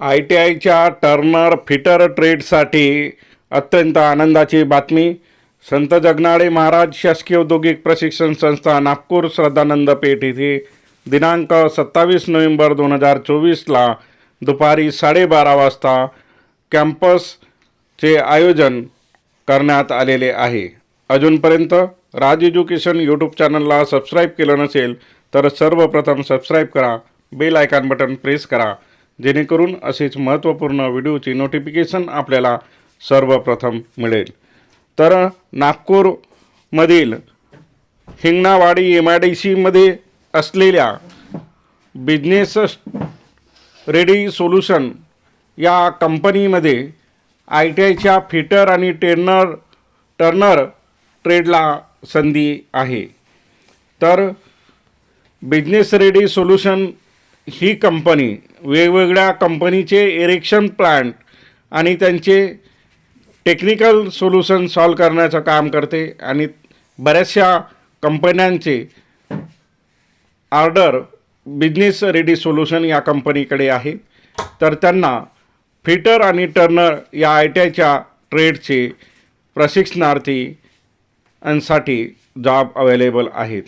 I T आयच्या turner fitter ट्रेडसाठी अत्यंत आनंदाची बातमी. संत जगनाळे महाराज शासकीय औद्योगिक प्रशिक्षण संस्था नागपूर श्रद्धानंद पेठ येथे दिनांक सत्तावीस नोव्हेंबर दोन हजार चोवीसला दुपारी साडेबारा वाजता कॅम्पसचे आयोजन करण्यात आलेले आहे. अजूनपर्यंत राज एज्युकेशन यूट्यूब चॅनलला सबस्क्राईब केलं नसेल तर सर्वप्रथम सबस्क्राईब करा बेल आयकॉन बटन प्रेस करा जेणेकरून असेच महत्त्वपूर्ण व्हिडिओची नोटिफिकेशन आपल्याला सर्वप्रथम मिळेल. तर नागपूरमधील हिंगणावाडी एम आय डी सीमध्ये असलेल्या बिझनेस रेडी सोल्युशन या कंपनीमध्ये आय टी आयच्या फिटर आणि टेनर टर्नर ट्रेडला संधी आहे. तर बिझनेस रेडी सोल्युशन ही कंपनी वेगवेगळ्या कंपनीचे एरेक्शन प्लांट आणि त्यांचे टेक्निकल सोल्युशन सॉल्व करण्याचं काम करते आणि बऱ्याचशा कंपन्यांचे ऑर्डर बिझनेस रेडी सोल्युशन या कंपनीकडे आहे. तर त्यांना फिटर आणि टर्नर या आय टी आयच्या ट्रेडचे प्रशिक्षणार्थी साठी जॉब अवेलेबल आहेत.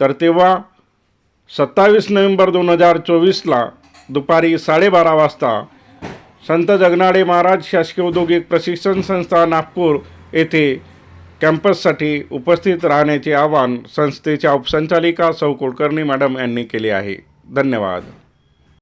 तर तेव्हा सत्तावीस नोव्हेंबर दोन हजार चोवीसला दुपारी साडेबारा वाजता संत जगनाडे महाराज शासकीय औद्योगिक प्रशिक्षण संस्था नागपूर येथे कॅम्पससाठी उपस्थित राहण्याचे आवाहन संस्थेच्या उपसंचालिका सौ कुलकर्णी मॅडम यांनी केले आहे. धन्यवाद.